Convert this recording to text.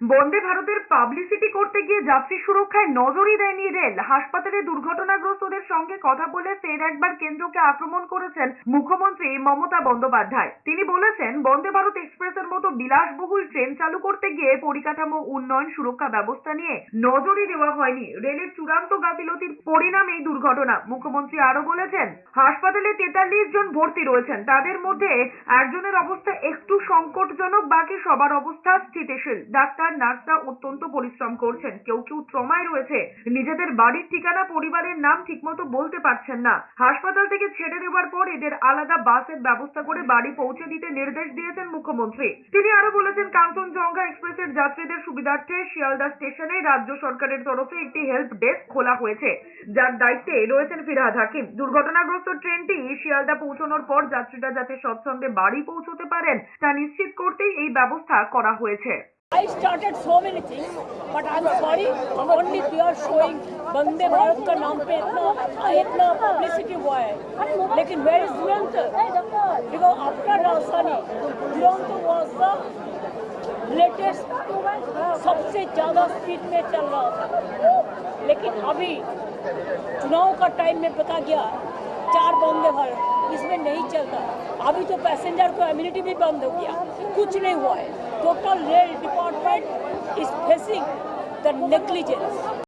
বন্দে ভারতের পাবলিসিটি করতে গিয়ে যাত্রী সুরক্ষায় নজরই দেয়নি রেল। হাসপাতালে দুর্ঘটনাগ্রস্তদের সঙ্গে কথা বলে ফের একবার কেন্দ্রকে আক্রমণ করেছেন মুখ্যমন্ত্রী মমতা বন্দ্যোপাধ্যায়। তিনি বলেছেন, বন্দে ভারত এক্সপ্রেসের মতো বিলাসবহুল ট্রেন চালু করতে গিয়ে পরিকাঠামো উন্নয়ন সুরক্ষা ব্যবস্থা নিয়ে নজরই দেওয়া হয়নি। রেলের চূড়ান্ত গাফিলতির পরিণাম এই দুর্ঘটনা। মুখ্যমন্ত্রী আরও বলেছেন, হাসপাতালে তেতাল্লিশ জন ভর্তি রয়েছেন। তাদের মধ্যে একজনের অবস্থা একটু সংকটজনক, বাকি সবার অবস্থা স্থিতিশীল। ডাক্তার নার্সরা অত্যন্ত পরিশ্রম করছেন। কেউ কেউ ট্রমায় রয়েছে। নিজেদের বাড়ির ঠিকানা, পরিবারের নাম ঠিকমতো বলতে পারছেন না। হাসপাতাল থেকে ছেড়ে দেওয়ার পর এদের আলাদা বাসের ব্যবস্থা করে বাড়ি পৌঁছে দিতে নির্দেশ দিয়েছেন মুখ্যমন্ত্রী। তিনি আরও বলেছেন, কাঞ্চনজঙ্ঘা এক্সপ্রেসের যাত্রীদের সুবিধার্থে শিয়ালদা স্টেশনে রাজ্য সরকারের তরফে একটি হেল্প ডেস্ক খোলা হয়েছে। যার দায়িত্বে রয়েছেন ফিরহাদ হাকিম। দুর্ঘটনাগ্রস্ত ট্রেনটি শিয়ালদা পৌঁছানোর পর যাত্রীরা যাতে স্বচ্ছন্দে বাড়ি পৌঁছতে পারেন, তা নিশ্চিত করতেই এই ব্যবস্থা করা হয়েছে। I started so many things, but I'm sorry, only they are showing Vande Bharat का नाम पे इतना इतना पब्लिसिटी हुआ है लेकिन where is Duronto because after Rajdhani Duronto was the latest सबसे ज़्यादा स्पीड में चल रहा था। लेकिन अभी चुनाव का टाइम में पता गया चार वंदे भारत इसमें है अभी तो पैसेंजर को एम्यूनिटी भी बंद हो गया। कुछ नहीं हुआ है। Total rail department is facing the negligence